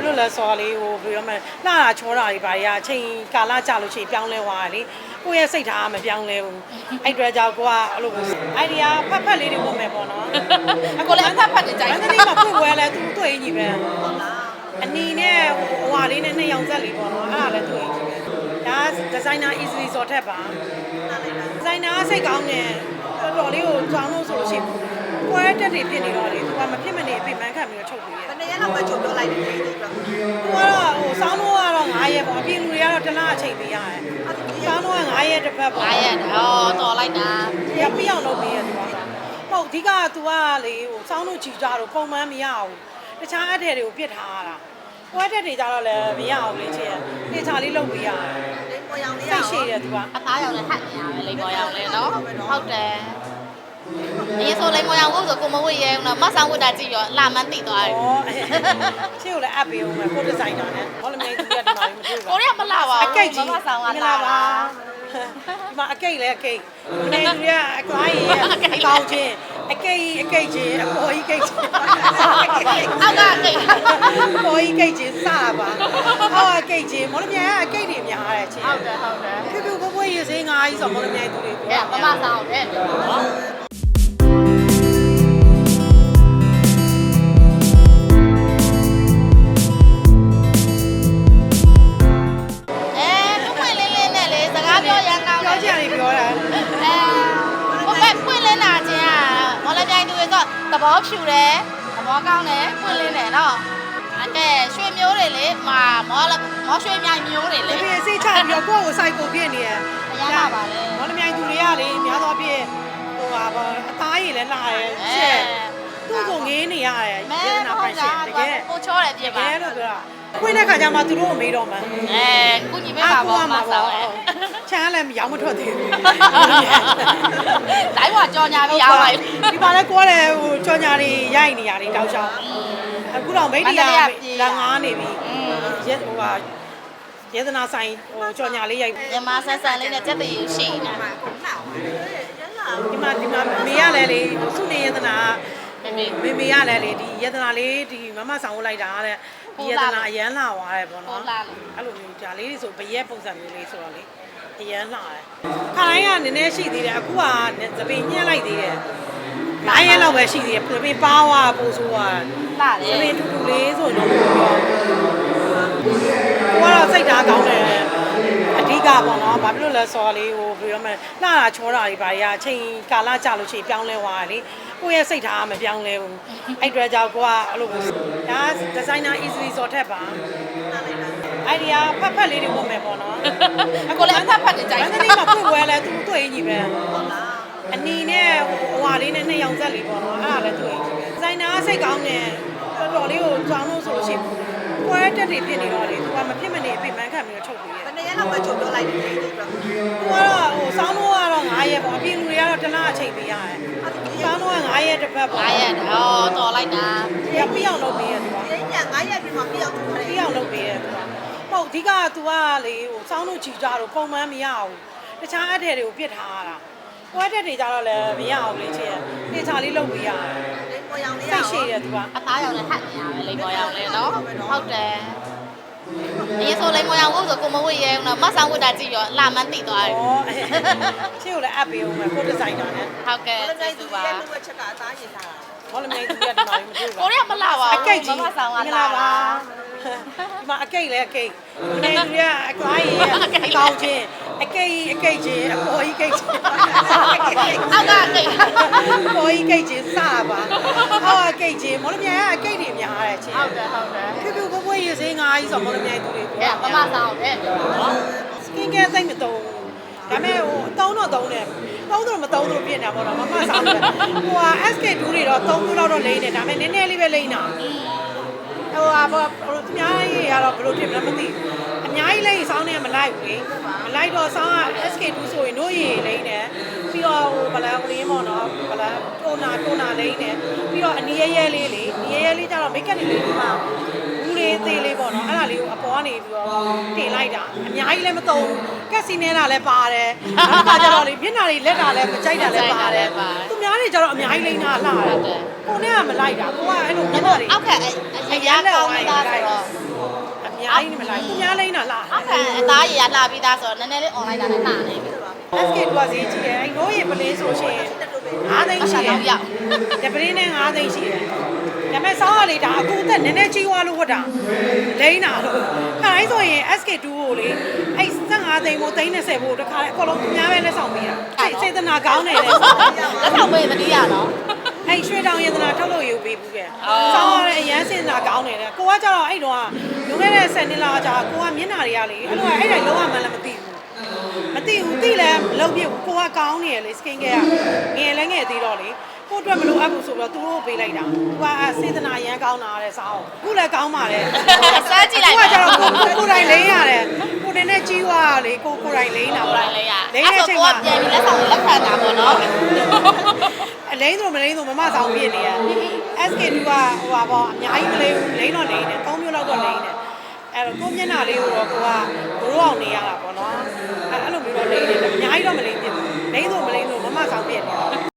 ဖြစ်လို့လဲဆိုတော့လေဟိုဘယ်လိုမှလှတာချောတာတွေပါရအချိန်ကာလကြာလို့ရှိရင်ပြောင်းလဲသွားတယ်လေကိုယ့်ရဲ့စိတ်ထားကမပြောင်းလဲဘူးအဲ့အတွက်ကြောင့်ကိုကအဲ့လိုအိုင်ဒီယာဖတ်ဖတ်လေးတွေဝင်မယ်ပေါ့နော်ကိုလည်းအဖက်ဖက်နေကြိုက်မန္တလေးမှာဖွင့်ပွဲလဲသူတွေ့ရင်ကြီးပဲအနီနဲ့ဟိုဟွာလေးနဲ့နှစ်ယောက်ဆက်လေးပေါ့နော်အဲ့ဒါလည်းတွေ့ရင်ကြီးပဲဒါဒီဇိုင်နာ easily စော်ထက်ပါဒီဇိုင်နာစိတ်ကောင်းတယ်တော်တော်လေးကိုကြောင်းလို့ဆိုလို့ရှိရင် ပွဲတက်တွေဖြစ်နေတော့လေသူကမဖြစ်မနေအပြစ်မှန်းခံပြီးတော့ချုပ်ပြီးရဘယ်နှစ်ရက်လောက်ပဲချုပ်ပြောလိုက်တယ်ဒီလိုပြောသူကတော့ဟိုစောင်းတော့ကတော့9ရက်ပေါ့အပြင်လူတွေကတော့တစ်လအချိန်ပေးရတယ်စောင်းတော့က9ရက်တစ်ပတ်ပေါ့9ရက်ဟောတော်လိုက်တာရပြအောင်လုပ်ပေးရသူကဟုတ်အဓိကက तू ကလေဟိုစောင်းတို့ကြည်ကြတော့ပုံမှန်မရဘူးတခြားအထည်တွေကိုပြစ်ထားရတာပွဲတက်တွေကြတော့လည်းမရအောင်လေချင်နေချာလေးလုပ်ပေးရတယ်လေးပေါ်ရောင်လေးရစိအောင်တ်ရှိတယ် तू ကအသားရောင်လည်းဟတ်နေရပဲလိမ္မော်ရောင်လည်းနော်ဟုတ်တယ်ဒီဆို လိမ္မော်ရောင်ကိုဆိုကိုမဝေရဲဘူးနော်မဆောင်ဝတ်တာကြည့်ရောလာမန်းသိသွားတယ်ဩချစ်ကိုလည်းအပ်ပေးအောင်မယ်ကိုဒီဇိုင်နာနဲ့ဟောလည်းမင်းသူကဒီမှာမတွေ့ပါကိုရီးယားမလာပါဘူးအကိတ်ကြီးမမဆောင်ကမင်္ဂလာလာပါပါဒီမှာအကိတ်လည်းအကိတ်မင်းသူကအကွားကြီးအကောင်းချင်းအကိတ်အကိတ်ချင်းအပေါ်ကြီးကိတ်ချင်းအောက်ကကိတ်ပေါ်ကြီးကိတ်ချင်းစပါအောက်ကကိတ်ချင်းမော်လမြိုင်ကအကိတ်တွေများတယ်ချင်းဟုတ်တယ်ဟုတ်တယ်ဖြူဖြူကိုကိုရေစင်းငါးကြီးဆိုမော်လမြိုင်သူတွေအဲမမဆောင်တဲ့နော် ဘောဖြူတယ်သဘောကောင်းတယ်ပွင့်လင်းတယ်နော်အကဲရွှေမျိုးတွေလေမာမော်လမော်ရွှေမြိုင်မျိုးတွေတလေပည့်စိတ်ချပြီးတော့ကိုယ့်ကိုစိုက်ကိုပြည့်နေရအရမ်းပါပါလေမော်လမြိုင်သူတွေကလေများသောအားဖြင့်ဟိုဟာပေါ့အသားရည်လည်းလာရဲအဲရှက်သူ့ကိုငေးနေရတယ်မဲယေဒနာဟုပိုတ်င်ရှတာင်တကယ်ကိုချောတယ်ပြတပါကယ်လို့ပြောတာခွင့်တဲ့ခါကျမှသူတို့ကိုမေးတော့မှအဲကုညီပေးပါဘောမဆောင်အဲချမ်း လည်းမရောင်းမထွက်သေးဘူးတိုင်းကကြော်ညာပြီးရောက်ပါပြီဒီမှာလည်းကိုယ်လည်းဟိုကြော်ညာတွေရိုက်နေရတယ်တောက်ချောင်းအခုတော့မိတ်တရားလာငားနေပြီရဲဟိုဟာယေဒနာဆိုင်ဟိုကြော်ညာလေးရိုက်မြန်မာဆန်ဆန်လေးနဲ့ကြက်တည်ရှိနေမှာကုန်လှအောင်ရမ်းလာဒီမှာဒီမှာမေရလည်းလေစုနေယေဒနာမေမေမေမေရလည်းလေဒီယေဒနာလေးဒီမမဆောင်လိုက်တာတဲ့ဒီယေဒနာအရန်လာသွားတယ်ပေါ့နော်အဲ့လိုမျိုးဂျာလေးဆိုဘရက်ပုံစံမျိုးလေးဆိုတော့လေ အရန်လာတယ်ခါတိုင်းကနည်းနည်းရှိသေးတယ်အခုကသပင်ညှက်လိုက်သေးတယ်9ရက်လောက်ပဲရှိသေးတယ်သပင်ပါဝါပို့ဆိုတော့လာတသယ်ပင်တူတူလေးဆိုတော့ပို့ပြီးတော့ကိုကတော့စိတ်ဓာတ်ကောင်းတယ်အဓိကပေါ့နော်ဘာဖြစ်လို့လဲဆိုတော့လေဟိုဘယ်လိုမှလှတာချောတာတွေပါရအချိန်ကာလကြာလို့ရှိရင်ပြောင်းလဲသွားတယ်လေကိုယ့်ရဲ့စိတ်ထားကမပြောင်းလဲဘူးအဲ့အတွက်ကြောင့်ကိုကအဲ့လိုဒါဒီဇိုင်နာ easily စော်ထက်ပါ အိုင်ဒီယာဖတ်ဖတ်လေးတွေဝင်မယ်ပေါ့နော်ကိုလည်းအဖက်ဖက်နေကြိုက်မန္တလေးမှာဖွင့်ပွဲလဲသူတွေ့ရင်ကြီးပဲအနီနဲ့ဟိုဟွာလေးနဲ့နှစ်ယောက်ဆက်လေးပေါ့နော်အဲ့ဒါလည်းတွေ့ရင်ကြီးပဲဒီဇိုင်နာစိတ်ကောင်းတယ်တော်တော်လေးကိုကြောင်းလို့ဆိုလို့ရှိရင်ပွဲတက်တွေဖြစ်နေတော့လေသူကမဖြစ်မနေအပြစ်မှန်းခံပြီးတော့ချုပ်ပြီးရဘယ်နှစ်ရက်လောက်ပဲချုပ်ပြောလိုက်တယ်ဒီလိုပြောသူကတော့ဟိုစောင်းတော့ကတော့9ရက်ပေါ့အပြင်လူတွေကတော့တစ်လအချိန်ပေးရတယ်စောင်းတော့က9ရက်တစ်ပတ်ပေါ့9ရက်ဟောတော်လိုက်တာရပြအောင်လုပ်ပေးရသူကဒီည9ရက်ပြမှာပြအောင်ထုတ်တယ်ပြအောင်လုပ်ပေးရသူက ဟုတ်အဓိကက तू ကလေဟိုစောင်းတို့ကြည်ကြတော့ပုံမှန်မရဘူးတခြားအထည်တွေကိုပြစ်ထားရတာပွဲတက်တွေကြတော့လည်းမရအောင်လေချင်နေချာလေးလုပ်ပေးရတယ်လေးပေါ်ရောင်လေးရစိအောင်တ်ရှိတယ်သူကအသားရောင်လည်းဟတ်နေရပဲလိမ္မော်ရောင်လည်းနော်ဟုတ်တယ်ဒီဆိုလိမ္မော်ရောင်ကိုဆိုကိုမဝေရဲဘူးနော်မဆောင်ဝတ်တာကြည့်ရောလာမန်းသိသွားတယ်ဩချစ်ကိုလည်းအပ်ပေးအောင်မယ်ကိုဒီဇိုင်နာနဲ့ဟုတ်ကဲ့ဘယ်ကျေနေ့းသူဇူးရဲ့ပါလူဝက်ချက်ကအသားရင်ထားတာ ဘောလမြိုင်သူကဒီမှာမတွေ့ပါကိုရီးယားမလာပါဘူးအကိတ်ကြီးမမဆောင်ကမင်္ဂလာလာပါပါဒီမှာအကိတ်လည်းအကိတ်မင်းသူကအကွားကြီးအကောင်းချင်းအကိတ်အကိတ်ချင်းအပေါ်ကြီးကိတ်ချင်းအောက်ကကိတ်ပေါ်ကြီးကိတ်ချင်းစပါအောက်ကကိတ်ချင်းမော်လမြိုင်ကအကိတ်တွေများတယ်ချင်းဟုတ်တယ်ဟုတ်တယ်ဖြူဖြူကိုကိုရေစင်းငါးကြီးဆိုမော်လမြိုင်သူတွေအဲမမဆောင်တဲ့နော်စကင်ကဲစိတ်မတုံးဒါမဲ့ဟိုတုံးတော့တုံးတယ် တုံးတော့မတုံးတော့ပြင်တာပေါ့နော်မမဆောင်တယ်ဟိုဟာ SK2 တွေတော့3ခုလောက်တော့လိမ့်တယ်ဒါမဲ့နည်းနည်းလေးပဲလိမ့်တာဟိုဟာဘောဟိုအများကြီးရတော့ဘယ်လိုဖြစ်မလဲမသိဘူးအများကြီးလိမ့်ဆောင်းနေမလိုက်ဘူးလေမလိုက်တော့ဆောင်းက SK2 ဆိုရင်တို့ရေလိမ့်တယ်ပြီးတော့ဟိုဘလာဟိုရင်းပေါ့နော်ဘလာတိုနာတိုနာလိမ့်တယ်ပြီးတော့အနီးရဲရဲလေးလေအနီးရဲရဲလေးကျတော့မိတ်ကပ်တွေလေးဒီမှာ ဘူးလေးသေးလေးပေါ့နော်အဲ့ဒါလေးကိုအပေါ်ကနေပြီးတော့တင်လိုက်တာအများကြီးလည်းမသုံးကက်စီနေတာလည်းပါတယ်နောက်တစ်ခါကျတော့လေမျက်နှာတွေလက်တာလည်းမကြိုက်တာလည်းပါတယ်သူများတွေကျတော့အများကြီးလိမ့်တာလှတယ်ကိုနဲ့ကမလိုက်တာကိုကအဲ့လိုမျက်နှာတွေအောက်ခက်အရာကောင်းနေတာဆိုတော့အများကြီးမလိုက်ဘူးများလိမ့်တာလားအောက်ခက်အသားရည်ရလာပြီးသားဆိုတော့နည်းနည်းလေး online တာနဲ့နှာနေပြီ SK တူကဈေးကြီးတယ်အဲ့နိုးရပလင်းဆိုရှင်9သိန်းရှိတယ်တပလင်းနဲ့9သိန်းရှိတယ်ဒါပေမဲ့စောင်းရ လေဒါအခုအသက်နည်းနည်းကြီးသွားလို့ဝတ်တာလိမ့်တာလို့ခါတိုင်းဆိုရင် SK2 ကိုလေအဲ့15သိန်းကိုသိန်း30ကိုတခါအကုန်လုံးသူများပဲလက်ဆောင်ပေးတာစေတနာကောင်းတယ်လေလက်ဆောင်ပေးမတိရနော်အဲ့ရွှေတောင်ရတနာထုတ်လို့ယူပေးဘူးကဲအော်စောင်းရတဲ့အရန်စင်နာကောင်းတယ်လေကိုကကြတော့အဲ့တော့လွန်ခဲ့တဲ့10နှစ်လောက်ကြာကိုကမျက်နှာတွေကလေအဲ့လိုအဲ့ဒါလုံးဝမှလည်းမသိဘူးမသိဘူးသိလဲမလုပ်ပြဘူးကိုကကောင်းနေရလေ skin care ကငယ်လည်းငယ်သေးတော့လေ ကိုအတွက်မလိုအပ်ဘူးဆိုတော့သူတို့ပေးလိုက်တာသူကစေတနာရန်ကောင်းတာတဲ့စောင်းခုလည်းကောင်းပါလေစမ်းကြည့်လိုက်ကိုကကြတော့ကိုကိုကိုယ်တိုင်လိမ့်ရတယ်ကိုတင်နဲ့ကြီးွားလေကိုကိုယ်တိုင်လိမ့်တာဟိုတိုင်းလေးရလိမ့်အဲ့တဲ့အဆိုချိန်ကိုကမှာပြန်ပြီးလက်ဆောင်လက်ခံတာပေါ့နော်အလိမ့်ဆိုမလိမ့်ဆိုမမဆောင်ပြည့်နေရ SK2 ကဟိုပါပေါ့အများကြီးမလိမ့်ဘူးလိမ့်တော့လိမ့်တယ်၃မျိုးလောက်တော့လိမ့်တယ်အဲ့တော့ကိုမျက်နှာလေးကိုတော့ကိုကဘရိုးအောင်နေရတာပေါ့နော်အဲ့အဲ့လိုမျိုးတော့လိမ့်တယ်အများကြီးတော့မလိမ့်ပြဘူးလိမ့်ဆိုမလိမ့်ဆိုမမဆောင်ပြည့်နေ